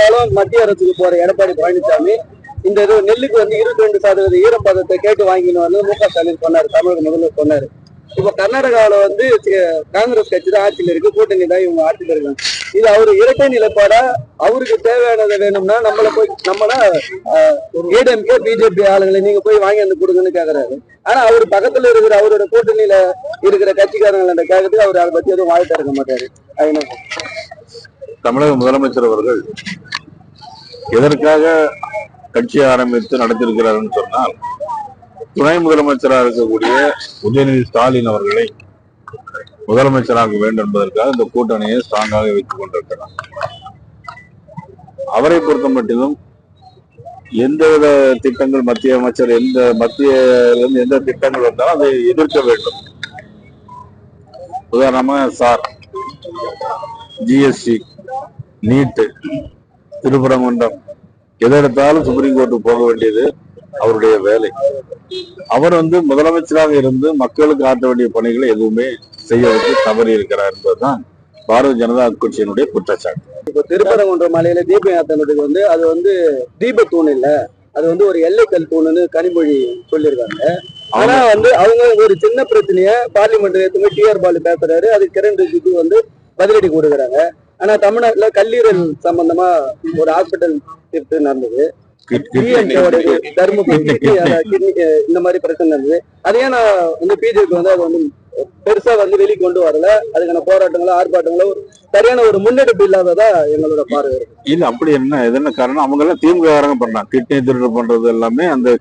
பார்த்தாலும் மத்திய அரசுக்கு போற எடப்பாடி பழனிசாமி இந்த இது நெல்லுக்கு வந்து இருபத்தி ரெண்டு சதவீத ஈரப்பதத்தை கேட்டு வாங்கினு வந்து மு க ஸ்டாலின் சொன்னாரு தமிழக முதல்வர் சொன்னாரு. இப்ப கர்நாடகாவில வந்து காங்கிரஸ் கட்சி தான் ஆட்சியில் இருக்கு கூட்டணி தான் இவங்க ஆட்சியில் இருக்காங்க. இது அவரு இரட்டை நிலைப்பாடா அவருக்கு தேவையானது வேணும்னா நம்மள போய் நம்மள ஏடிஎம்கே பிஜேபி ஆளுங்களை நீங்க போய் வாங்கி வந்து கொடுங்கன்னு கேக்குறாரு. ஆனா அவர் பக்கத்துல இருக்கிற அவரோட கூட்டணியில இருக்கிற கட்சிக்காரங்களை கேட்கறதுக்கு அவர் அதை பத்தி எதுவும் வாழ்த்து இருக்க மாட்டாரு. அது தமிழக முதலமைச்சர் அவர்கள் எதற்காக கட்சி ஆரம்பித்து நடத்திருக்கிறார்னு சொன்னால் துணை முதலமைச்சராக இருக்கக்கூடிய உதயநிதி ஸ்டாலின் அவர்களை முதலமைச்சராக வேண்டும் என்பதற்காக இந்த கூட்டணியை ஸ்ட்ராங்காக வைத்துக் கொண்டிருக்கிறார். அவரை பொறுத்த மட்டிலும் எந்தவித திட்டங்கள் மத்திய அமைச்சர் எந்த மத்திய எந்த திட்டங்கள் வந்தாலும் அதை எதிர்க்க வேண்டும். உதாரணமா சார் ஜிஎஸ்டி நீட்டு திருப்பரங்குன்றம். எதை எடுத்தாலும் சுப்ரீம் கோர்ட்டுக்கு போக வேண்டியது அவருடைய வேலை. அவர் வந்து முதலமைச்சராக இருந்து மக்களுக்கு ஆற்ற வேண்டிய பணிகளை எதுவுமே செய்யறதுக்கு தவறி இருக்கிறார் என்பதுதான் பாரதிய ஜனதா கட்சியினுடைய குற்றச்சாட்டு. இப்போ திருப்பரங்குன்ற மலையில தீபம் ஏத்தனதுக்கு வந்து அது வந்து தீப தூண் இல்ல. அது வந்து ஒரு எல்லைக்கல் தூணுன்னு கனிமொழி சொல்லியிருக்காங்க. ஆனா வந்து அவங்க ஒரு சின்ன பிரச்சனைய பார்லிமெண்ட் எடுத்துமே டிஆர் பாலு பேசுறாரு. அது கிரண் ரிஜிஜு வந்து பதிலடி கொடுக்குறாங்க. ஆனா தமிழ்நாட்டுல கல்லீரல் சம்பந்தமா ஒரு ஹாஸ்பிட்டல் திருட்டு நடந்தது. தருமபுரி இந்த மாதிரி பிரச்சனை நடந்தது. அதையே நான் வந்து பிஜேபி வந்து அதை வந்து பெருசா வந்து வெளி கொண்டு வரல. அதுக்கான போராட்டங்களோ ஆர்ப்பாட்டங்களோ சரியான ஒரு முன்னெடுப்பு இல்லாததா எங்களோட பார்வை இல்ல அப்படி என்ன இது என்ன காரணம்? அவங்க எல்லாம் திமுக காரங்க பண்றாங்க. கிட்னி திருடு பண்றது எல்லாமே அந்த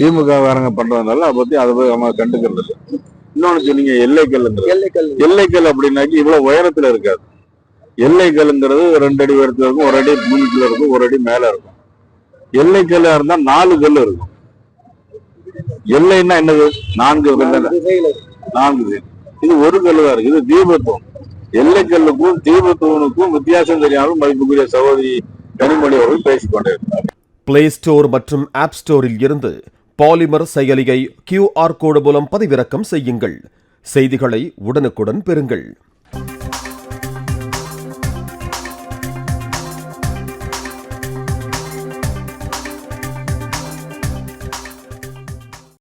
திமுக காரங்க பண்றதுனால அதை பத்தி அதை அவங்க கண்டுக்கிறது இன்னொன்னு சொன்னீங்க எல்லைக்கல்ங்கிறது எல்லைக்கல். எல்லைக்கல் அப்படின்னாக்கி இவ்வளவு உயரத்துல இருக்காது. எல்லைக்கல்லுங்கிறது ரெண்டு அடி உயரத்துல இருக்கும் ஒரு அடி பூமிக்குள்ள இருக்கும் ஒரு அடி மேல இருக்கும். எல்லைக்கல்லா இருந்தா நாலு கல் இருக்கும். எல்லைன்னா என்னது? நான்கு கல் நான்கு இது ஒரு கல்லு தான் இருக்கு இது தீபத்துவம். எல்லைக்கல்லுக்கும் தீபத்துவனுக்கும் வித்தியாசம் தெரியாமல் மதிப்புக்குரிய சகோதரி கனிமொழி அவர்கள் பேசிக்கொண்டிருக்கிறார் பிளே ஸ்டோர் மற்றும் ஆப் ஸ்டோரில் இருந்து பாலிமர் செயலியை கியூஆர் கோடு மூலம் பதிவிறக்கம் செய்யுங்கள். செய்திகளை உடனுக்குடன் பெறுங்கள்.